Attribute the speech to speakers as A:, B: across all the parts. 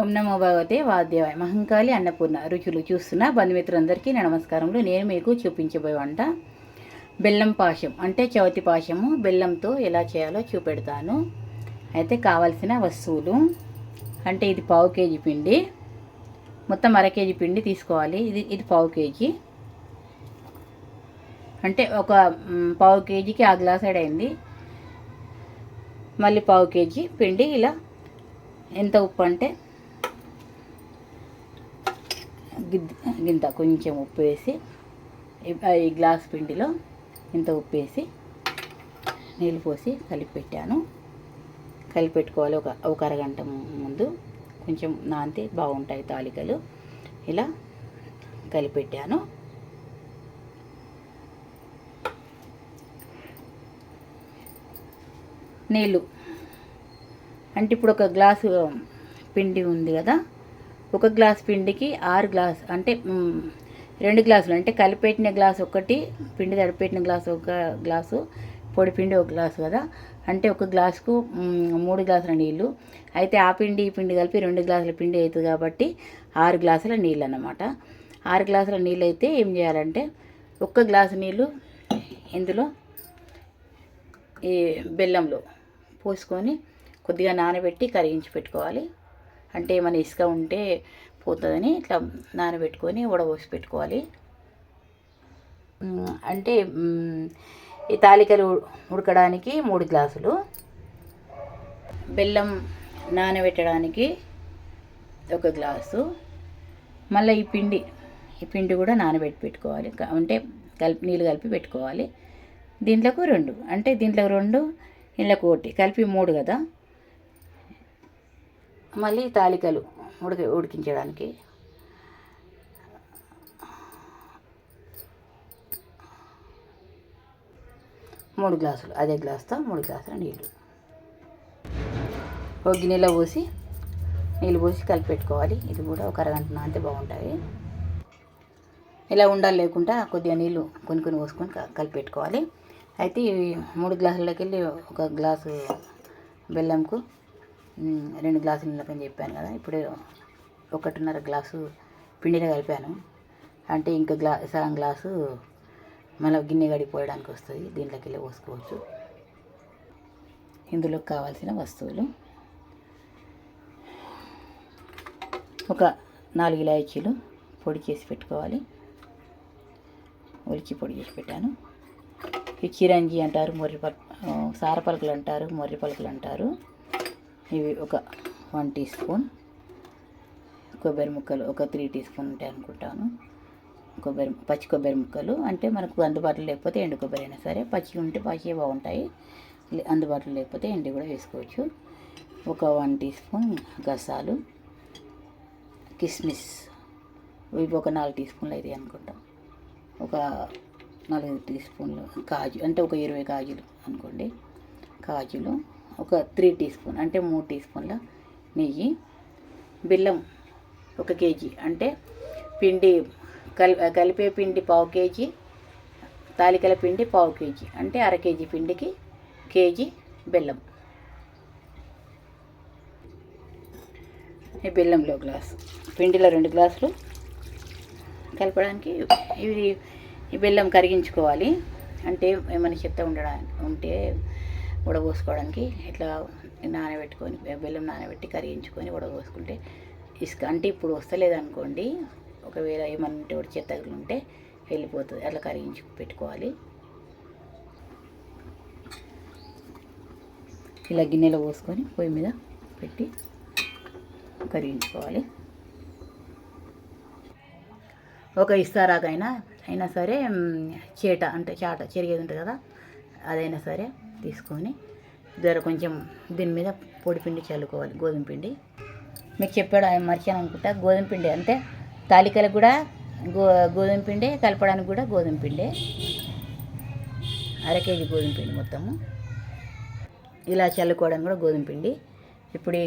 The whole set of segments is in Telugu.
A: ఓం నమో భగవతే వాద్యవాయ. మహంకాళి అన్నపూర్ణ రుచులు చూస్తున్న బంధుమిత్రులందరికీ నా నమస్కారములు. నేను మీకు చూపించబోయే వంట బెల్లం పాశం అంటే చవితి పాశము. బెల్లంతో ఎలా చేయాలో చూపెడతాను. అయితే కావలసిన వస్తువులు అంటే ఇది పావు కేజీ పిండి. మొత్తం అర కేజీ పిండి తీసుకోవాలి. ఇది ఇది పావు కేజీ. అంటే ఒక పావు కేజీకి ఆ గ్లాస్ అయింది. మళ్ళీ పావు కేజీ పిండి. ఇలా ఎంత ఉప్పు అంటే గింత కొంచెం ఉప్పు వేసి ఈ- గ్లాస్ పిండిలో ఇంత ఉప్పు వేసి నీళ్ళు పోసి కలిపి పెట్టాను కలిపి పెట్టుకోవాలి ఒక ఒక అరగంట ముందు. కొంచెం నాంతే బాగుంటాయి తాలికలు. ఇలా కలిపెట్టాను. నీళ్ళు. అంటే ఇప్పుడు ఒక గ్లాసు పిండి ఉంది కదా ఒక గ్లాస్ పిండికి ఆరు గ్లాస్ అంటే రెండు గ్లాసులు అంటే కలిపెట్టిన గ్లాస్ ఒకటి పిండి తడిపెట్టిన గ్లాసు ఒక గ్లాసు పొడి పిండి ఒక గ్లాసు కదా. అంటే ఒక గ్లాసుకు మూడు గ్లాసుల నీళ్ళు అయితే ఆ పిండి ఈ పిండి కలిపి రెండు గ్లాసుల పిండి అవుతుంది కాబట్టి ఆరు గ్లాసుల నీళ్ళు అన్నమాట ఆరు గ్లాసుల నీళ్ళు అయితే ఏం చేయాలంటే ఒక్క గ్లాసు నీళ్ళు ఇందులో ఈ బెల్లంలో పోసుకొని కొద్దిగా నానబెట్టి కరిగించి పెట్టుకోవాలి. అంటే ఏమైనా ఇసుక ఉంటే పోతుందని ఇట్లా నానబెట్టుకొని ఉడబోసి పెట్టుకోవాలి. అంటే ఈ తాలికలు ఉడకడానికి మూడు గ్లాసులు. బెల్లం నానబెట్టడానికి ఒక గ్లాసు. మళ్ళీ ఈ పిండి ఈ పిండి కూడా నానబెట్టి పెట్టుకోవాలి. అంటే కలిపి నీళ్ళు కలిపి పెట్టుకోవాలి. దీంట్లోకి రెండు అంటే దీంట్లోకి రెండు ఇంట్లోకి ఒకటి కలిపి మూడు కదా. మళ్ళీ తాలికలు ఉడికి ఉడికించడానికి. మూడు గ్లాసులు అదే గ్లాస్తో మూడు గ్లాసుల నీళ్ళు. ఒక గిన్నెలో పోసి నీళ్ళు పోసి కలిపి పెట్టుకోవాలి. ఇది కూడా ఒక అరగంట నానితే బాగుంటాయి. ఇలా ఉండాలి లేకుండా కొద్దిగా నీళ్ళు కొన్ని కొన్ని పోసుకొని కలిపి పెట్టుకోవాలి. అయితే ఈ మూడు గ్లాసులకి వెళ్ళి ఒక గ్లాసు బెల్లంకు రెండు గ్లాసులు నీళ్ళకని చెప్పాను కదా ఇప్పుడు ఒకటిన్నర గ్లాసు పిండిలో కలిపాను. అంటే ఇంకా గ్లా సగం గ్లాసు మళ్ళీ గిన్నె గడిపోయడానికి వస్తుంది దీంట్లోకి వెళ్ళి పోసుకోవచ్చు. ఇందులో కావాల్సిన వస్తువులు. ఒక నాలుగు ఇలాచీలు పొడి చేసి పెట్టుకోవాలి. ఒలిచి పొడి చేసి పెట్టాను. ఈ చిరంజి అంటారు మొర్రి పల్ సార పలుకులు అంటారు మొర్రి పలుకులు అంటారు. ఇవి ఒక వన్ టీ స్పూన్. కొబ్బరి ముక్కలు ఒక త్రీ టీ స్పూన్ ఉంటాయి అనుకుంటాను. కొబ్బరి పచ్చి కొబ్బరి ముక్కలు. అంటే మనకు అందుబాటులో లేకపోతే ఎండు కొబ్బరి అయినా సరే పచ్చి ఉంటే పచ్చి బాగుంటాయి. అందుబాటులో లేకపోతే ఎండి కూడా వేసుకోవచ్చు. ఒక వన్ టీ స్పూన్ గసాలు కిస్మిస్. ఇవి ఒక నాలుగు టీ స్పూన్లు అయితే అనుకుంటాం. ఒక నాలుగు టీ స్పూన్లు కాజు అంటే ఒక ఇరవై కాజులు అనుకోండి. కాజులు ఒక త్రీ టీ స్పూన్ అంటే మూడు టీ స్పూన్ల నెయ్యి బెల్లం ఒక కేజీ అంటే పిండి కలి కలిపే పిండి పావు కేజీ తాలికల పిండి పావు కేజీ అంటే అర కేజీ పిండికి కేజీ బెల్లం. ఈ బెల్లంలో గ్లాసు పిండిలో రెండు గ్లాసులు కలపడానికి ఇవి ఈ బెల్లం కరిగించుకోవాలి. అంటే ఏమైనా చెత్త ఉండడానికి ఉంటే ఉడబోసుకోవడానికి ఇట్లా నానబెట్టుకొని బెల్లం నానబెట్టి కరిగించుకొని వడగోసుకుంటే ఇసుక అంటే ఇప్పుడు వస్తలేదు అనుకోండి ఒకవేళ ఏమన్నా కూడా చెత్త ఉంటే వెళ్ళిపోతుంది. అట్లా కరిగించి పెట్టుకోవాలి. ఇలా గిన్నెలో పోసుకొని పొయ్యి మీద పెట్టి కరిగించుకోవాలి ఒక ఇస్తారాకైనా అయినా సరే చేట అంటే చాట చెరిగేది ఉంటుంది కదా అదైనా సరే తీసుకొని జర కొంచెం దీని మీద పొడి పిండి చల్లుకోవాలి గోధుమ పిండి. మీకు చెప్పాడు ఆయన మర్చాను అనుకుంటా గోధుమ పిండి. అంటే తాలికలకు కూడా గో గోధుమ పిండి కలపడానికి కూడా గోధుమ పిండి. అర కేజీ గోధుమ పిండి మొత్తము. ఇలా చల్లుకోవడం కూడా గోధుమ పిండి. ఇప్పుడు ఈ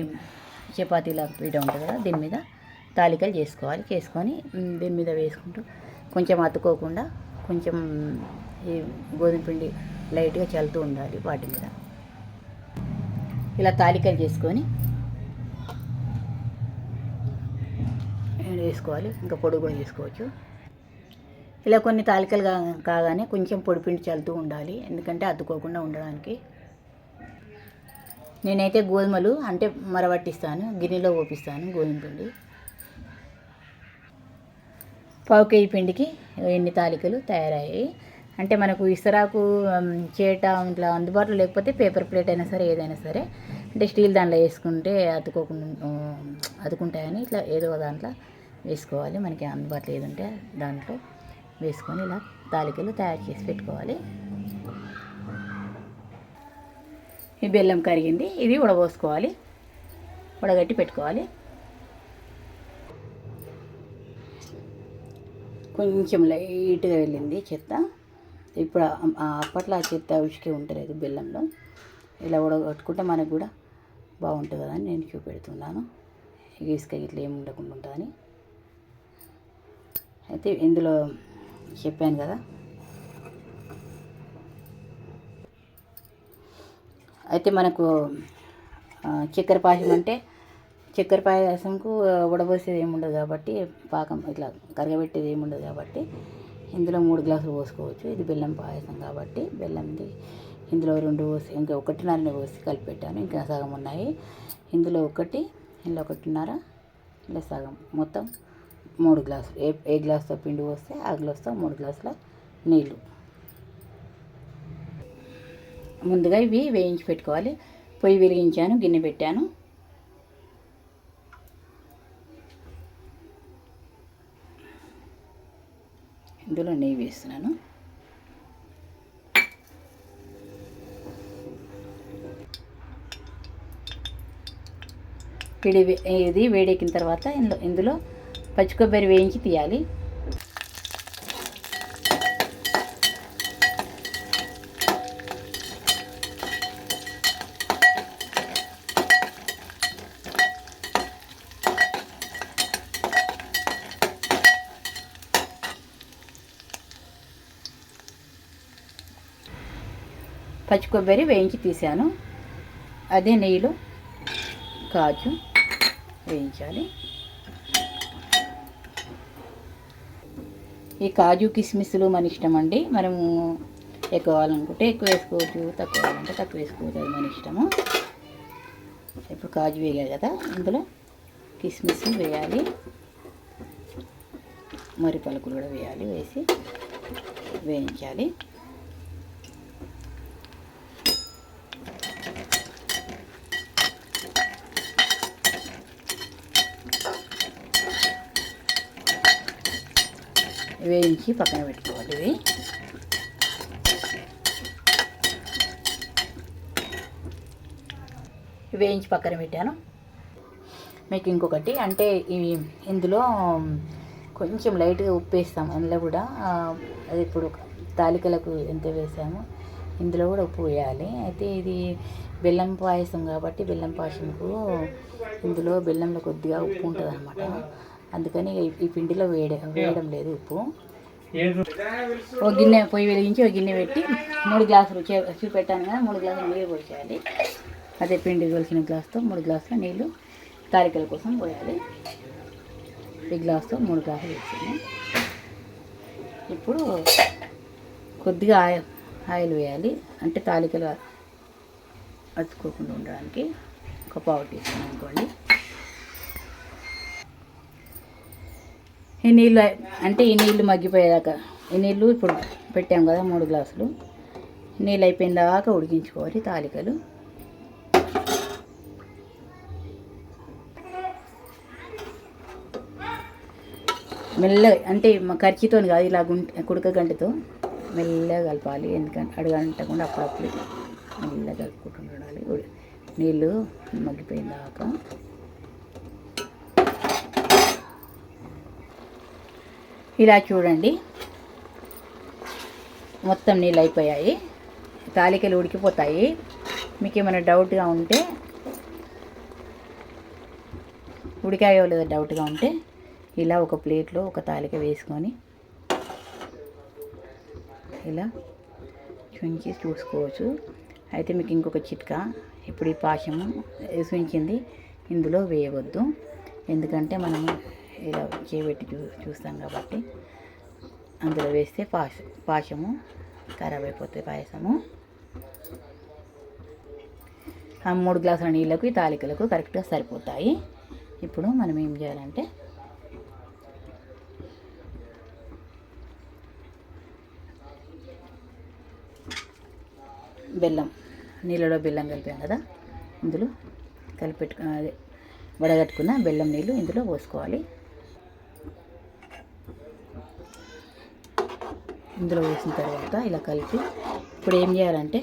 A: చపాతీల పీట ఉంటుంది కదా దీని మీద తాలికలు చేసుకోవాలి. చేసుకొని దీని మీద వేసుకుంటూ కొంచెం అతుకోకుండా కొంచెం ఈ గోధుమ పిండి లైట్గా చల్లుతూ ఉండాలి వాటి మీద. ఇలా తాలికలు చేసుకొని వేసుకోవాలి. ఇంకా పొడి కూడా చేసుకోవచ్చు. ఇలా కొన్ని తాలికలు కాగానే కొంచెం పొడిపిండి చల్లుతూ ఉండాలి. ఎందుకంటే అద్దుకోకుండా ఉండడానికి. నేనైతే గోధుమలు అంటే మరవట్టిస్తాను గిన్నెలో ఓపిస్తాను గోధుమ పిండి. పావు కేజీ పిండికి ఎన్ని తాలికలు తయారయ్యాయి? అంటే మనకు ఇస్తరాకు చేట ఇట్లా అందుబాటులో లేకపోతే పేపర్ ప్లేట్ అయినా సరే ఏదైనా సరే. అంటే స్టీల్ దాంట్లో వేసుకుంటే అతుకోకుండా అతుకుంటాయని ఇట్లా ఏదో దాంట్లో వేసుకోవాలి. మనకి అందుబాటులో ఏదంటే దాంట్లో వేసుకొని ఇలా తాలికలు తయారు చేసి పెట్టుకోవాలి. ఈ బెల్లం కరిగింది ఇది ఉడబోసుకోవాలి. ఉడగట్టి పెట్టుకోవాలి. కొంచెం లైట్గా వెళ్ళింది చెత్త. ఇప్పుడు అప్పట్లో ఆ చెత్త ఉసికే ఉండలేదు బెల్లంలో. ఇలా ఉడగొట్టుకుంటే మనకు కూడా బాగుంటుంది అని నేను చూపెడుతున్నాను. ఇసుక ఇట్లా ఏమి ఉండకుండా ఉంటుందని. అయితే ఇందులో చెప్పాను కదా. అయితే మనకు చక్కెర పాయసం అంటే చక్కెర పాయసంకు ఉడబోసేది ఏముండదు కాబట్టి పాకం ఇట్లా కరగబెట్టేది ఏముండదు కాబట్టి ఇందులో మూడు గ్లాసులు పోసుకోవచ్చు. ఇది బెల్లం పాయసం కాబట్టి బెల్లంది ఇందులో రెండు పోసి ఇంకా ఒకటిన్నరని పోసి కలిపెట్టాను. ఇంకా సగం ఉన్నాయి. ఇందులో ఒకటి ఇందులో ఒకటిన్నర ఇలా సగం. మొత్తం మూడు గ్లాసులు. ఏ ఏ గ్లాస్తో పిండి పోస్తే ఆ గ్లాస్తో మూడు గ్లాసుల నీళ్ళు. ముందుగా ఇవి వేయించి పెట్టుకోవాలి. పొయ్యి వెలిగించాను గిన్నె పెట్టాను. ఇందులో నెయ్యి వేస్తున్నాను. పిడి వే- ఇది వేడెక్కిన తర్వాత ఇందులో ఇందులో పచ్చి కొబ్బరి వేయించి తీయాలి. కొబ్బరి వేయించి తీసాను అదే నెయ్యిలో కాజు వేయించాలి. ఈ కాజు కిస్మిస్లు మన ఇష్టం అండి. మనము ఎక్కువ కావాలనుకుంటే ఎక్కువ వేసుకోవచ్చు తక్కువ కావాలంటే తక్కువ వేసుకోవచ్చు అది మన ఇష్టము. ఇప్పుడు కాజు వేయాలి కదా ఇందులో కిస్మిస్ వేయాలి. మరి పలుకులు కూడా వేయాలి వేసి వేయించాలి. వేయించి పక్కన పెట్టుకోవాలి. ఇవి. వేయించి పక్కన పెట్టాను. మీకు ఇంకొకటి అంటే ఇవి ఇందులో కొంచెం లైట్గా ఉప్పు వేస్తాం అందులో కూడా అది ఇప్పుడు తాలికలకు ఎంత వేసాము ఇందులో కూడా ఉప్పు వేయాలి. అయితే ఇది బెల్లం పాయసం కాబట్టి బెల్లం పాయసంకు ఇందులో బెల్లంలో కొద్దిగా ఉప్పు ఉంటుంది అనమాట అందుకని ఈ- పిండిలో వేయడం వేయడం లేదు ఉప్పు. ఒక గిన్నె పొయ్యి వెలిగించి ఒక గిన్నె పెట్టి మూడు గ్లాసులు చే- చూపెట్టాను కదా మూడు గ్లాసులు నీళ్ళు పోసేయాలి. అదే పిండి కొలిసిన గ్లాస్తో మూడు గ్లాసుల నీళ్ళు తాలికల కోసం పోయాలి. ఈ గ్లాస్తో మూడు గ్లాసులు వేసాను ఇప్పుడు కొద్దిగా ఆయిల్ ఆయిల్ వేయాలి. అంటే తాలికలు అతుక్కోకుండా ఉండడానికి ఒక పావు టీ స్పూన్ అనుకోండి. ఈ నీళ్ళు అంటే ఈ నీళ్ళు మగ్గిపోయేదాకా. ఈ నీళ్ళు ఇప్పుడు పెట్టాం కదా మూడు గ్లాసులు. నీళ్ళు అయిపోయిన దాకా ఉడికించుకోవాలి తాలికలు. మెల్లగా అంటే ఖర్చుతో కాదు ఇలా గుంట కుడక గంటతో మెల్లగా కలపాలి. ఎందుకంటే అడుగంటకుండా అప్పుడప్పుడు మెల్లగా కలుపుకుంటూ ఉండాలి. నీళ్ళు మగ్గిపోయిన దాకా. ఇలా చూడండి. మొత్తం నీళ్ళు అయిపోయాయి. తాలికలు ఉడికిపోతాయి. మీకు ఏమైనా డౌట్గా ఉంటే ఉడికాయో లేదో డౌట్గా ఉంటే ఇలా ఒక ప్లేట్లో ఒక తాలిక వేసుకొని ఇలా చుంచి చూసుకోవచ్చు. అయితే మీకు ఇంకొక చిట్కా. ఇప్పుడు ఈ పాశము వేసించింది. ఇందులో వేయవద్దు. ఎందుకంటే మనము ఇలా చేయబెట్టి చూ చూస్తాం కాబట్టి అందులో వేస్తే పాశ పాశము ఖరాబ్ అయిపోతుంది పాయసము. ఆ మూడు గ్లాసుల నీళ్ళకు ఈ తాలికలకు కరెక్ట్గా సరిపోతాయి. ఇప్పుడు మనం ఏం చేయాలంటే బెల్లం నీళ్ళలో బెల్లం కలిపాం కదా ఇందులో కలిపెట్టుకు అదే వడగట్టుకున్న బెల్లం నీళ్ళు ఇందులో పోసుకోవాలి. ఇందులో వేసిన తర్వాత ఇలా కలిపి ఇప్పుడు ఏం చేయాలంటే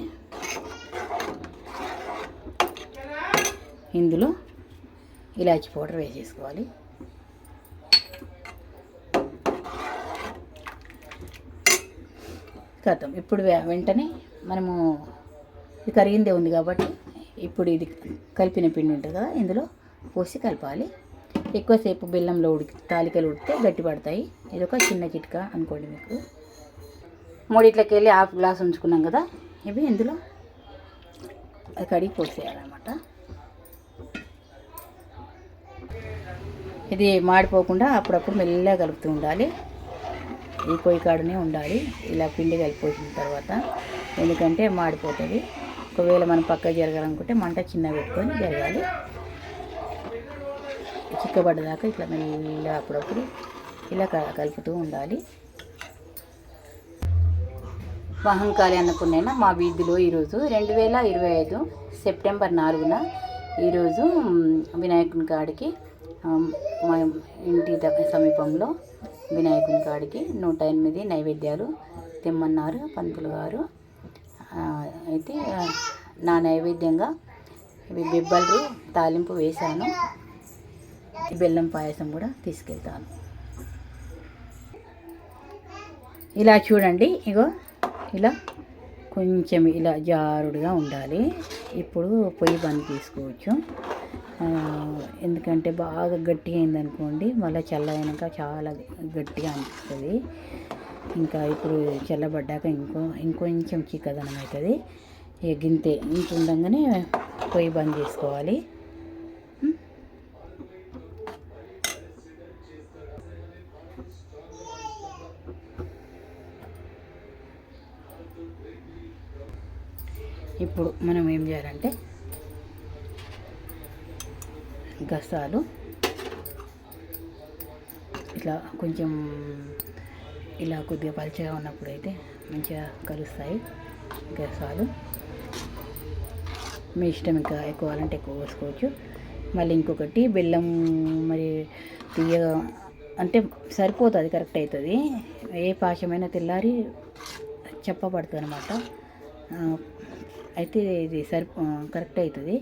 A: ఇందులో ఇలాచి పౌడర్ వేసేసుకోవాలి. కథం ఇప్పుడు వెంటనే మనము ఇది కరిగిందే ఉంది కాబట్టి ఇప్పుడు ఇది కలిపిన పిండి ఉంటుంది కదా ఇందులో పోసి కలపాలి. ఎక్కువసేపు బెల్లంలో ఉడికి తాలికలు ఉడికితే గట్టి పడతాయి ఇది ఒక చిన్న చిట్కా అనుకోండి మీకు. మూడిట్లకి వెళ్ళి హాఫ్ గ్లాస్ ఉంచుకున్నాం కదా. ఇవి ఇందులో అది కడిగి పోసేయాలన్నమాట. ఇది మాడిపోకుండా అప్పుడప్పుడు మెల్లగా కలుపుతూ ఉండాలి. ఈ పొయ్యి కాడనే ఉండాలి. ఇలా పిండి కలిపోసిన తర్వాత ఎందుకంటే మాడిపోతుంది. ఒకవేళ మనం పక్క జరగాలనుకుంటే మంట చిన్న పెట్టుకొని జరగాలి. చిక్కబడ్డదాకా ఇట్లా మెల్లగా అప్పుడప్పుడు ఇలా కలుపుతూ ఉండాలి. మహంకాళి అన్నపూర్ణైన మా వీధిలో ఈరోజు రెండు వేల ఇరవై ఐదు సెప్టెంబర్ నాలుగున ఈరోజు వినాయకుని కాడికి మా ఇంటి దగ్గర సమీపంలో వినాయకుని కాడికి నూట ఎనిమిది నైవేద్యాలు తెమ్మన్నారు పంతులు గారు. అయితే నా నైవేద్యంగా ఇవి బిబ్బలు తాలింపు వేశాను. బెల్లం పాయసం కూడా తీసుకెళ్తాను. ఇలా చూడండి ఇగో ఇలా కొంచెం ఇలా జారుడుగా ఉండాలి. ఇప్పుడు పొయ్యి బంద్ తీసుకోవచ్చు ఎందుకంటే బాగా గట్టిగా అయిందనుకోండి మళ్ళీ చల్లైనాక చాలా గట్టిగా అనిపిస్తుంది. ఇంకా ఇప్పుడు చల్లబడ్డాక ఇంకో ఇంకొంచెం చిక్కదనం అవుతుంది. ఇక గింతే ఇంత ఉండగానే పొయ్యి బంద్ చేసుకోవాలి. ఇప్పుడు మనం ఏం చేయాలంటే గసాలు ఇట్లా కొంచెం ఇలా కొద్దిగా పలుచగా ఉన్నప్పుడు అయితే మంచిగా కలుస్తాయి గసాలు. మీ ఇష్టం ఇంకా ఎక్కువ అంటే ఎక్కువ పోసుకోవచ్చు. మళ్ళీ ఇంకొకటి బెల్లం మరి తీయగా అంటే సరిపోతుంది కరెక్ట్ అవుతుంది. ఏ పాశమైనా తెల్లారి చెప్పబడుతుంది అనమాట అయితే ఇది సరి కరెక్ట్ అవుతుంది.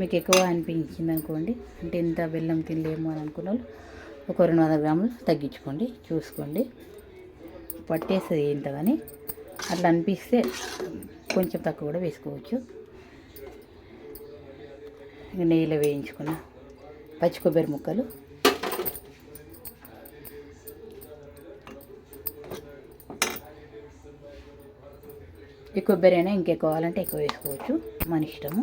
A: మీకు ఎక్కువ అనిపించింది అనుకోండి అంటే ఇంత బెల్లం తినలేము అని అనుకున్న వాళ్ళు ఒక రెండు వందల గ్రాములు తగ్గించుకోండి చూసుకోండి. పట్టేస్తుంది ఇంత కానీ అట్లా అనిపిస్తే కొంచెం తక్కువ కూడా వేసుకోవచ్చు. నెయ్యిలో వేయించుకున్న పచ్చి కొబ్బరి ముక్కలు. కొబ్బరి అయినా ఇంకెక్కువ కావాలంటే ఎక్కువ వేసుకోవచ్చు. మన ఇష్టము.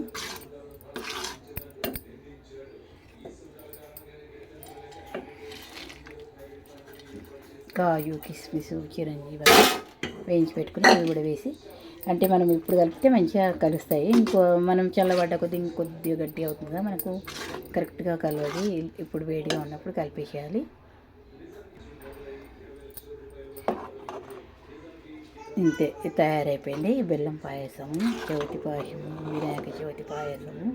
A: కాయు కిస్మిస్ చిరంజీవి వేయించి పెట్టుకుని అవి కూడా వేసి అంటే మనం ఇప్పుడు కలిపితే మంచిగా కలుస్తాయి. ఇంకో మనం చల్లబడ్డ కొద్ది ఇంకొద్దిగా గట్టిగా అవుతుంది కదా మనకు కరెక్ట్గా కలవది. ఇప్పుడు వేడిగా ఉన్నప్పుడు కలిపేసేయాలి. ఇంతే తయారైపోయింది. బెల్లం పాయసము చవితి పాయసము వినాయక చవితి పాయసము.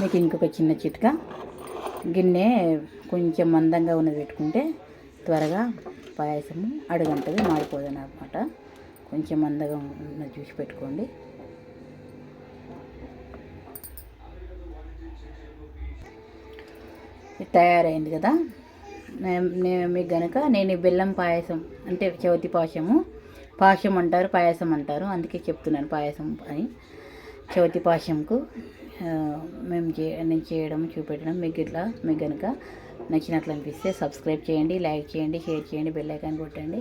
A: మీకు ఇంకొక చిన్న చిట్కా. గిన్నె కొంచెం మందంగా ఉన్నది పెట్టుకుంటే త్వరగా పాయసము అడుగంటది మాడిపోదు అనమాట కొంచెం మందగా ఉన్నది చూసి పెట్టుకోండి. తయారైంది కదా. నేను మీకు గనక నేను ఈ బెల్లం పాయసం అంటే చవితి పాయసము పాయసం అంటారు పాయసం అంటారు అందుకే చెప్తున్నాను పాయసం అని. చవితి పాయసంకు మేము చే నేను చేయడం చూపెట్టడం మీకు ఇట్లా మీకు గనుక నచ్చినట్లు అనిపిస్తే సబ్స్క్రైబ్ చేయండి లైక్ చేయండి షేర్ చేయండి బెల్ ఐకాన్ కొట్టండి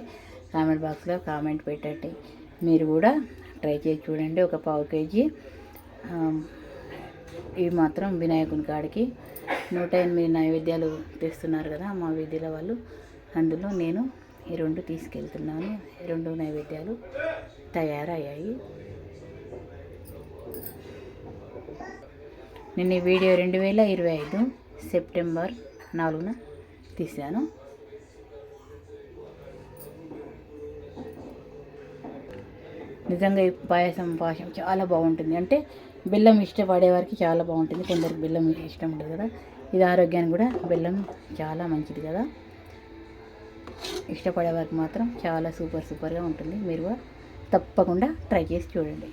A: కామెంట్ బాక్స్లో కామెంట్ పెట్టండి. మీరు కూడా ట్రై చేసి చూడండి ఒక పావు కేజీ ఇవి మాత్రం వినాయకుని కాడికి నూట ఎనిమిది నైవేద్యాలు తెస్తున్నారు కదా మా వీధిలో వాళ్ళు. అందులో నేను ఈ రెండు తీసుకెళ్తున్నాను. రెండు నైవేద్యాలు తయారయ్యాయి. నేను ఈ వీడియో రెండు వేల ఇరవై ఐదు సెప్టెంబర్ నాలుగున తీశాను. నిజంగా ఈ పాయసం పాయసం చాలా బాగుంటుంది. అంటే బెల్లం ఇష్టపడే వారికి చాలా బాగుంటుంది. కొందరికి బెల్లం ఇష్టం ఉండదు కదా. ఇది ఆరోగ్యానికి కూడా బెల్లం చాలా మంచిది కదా. ఇష్టపడే వారికి మాత్రం చాలా సూపర్ సూపర్గా ఉంటుంది. మీరు తప్పకుండా ట్రై చేసి చూడండి.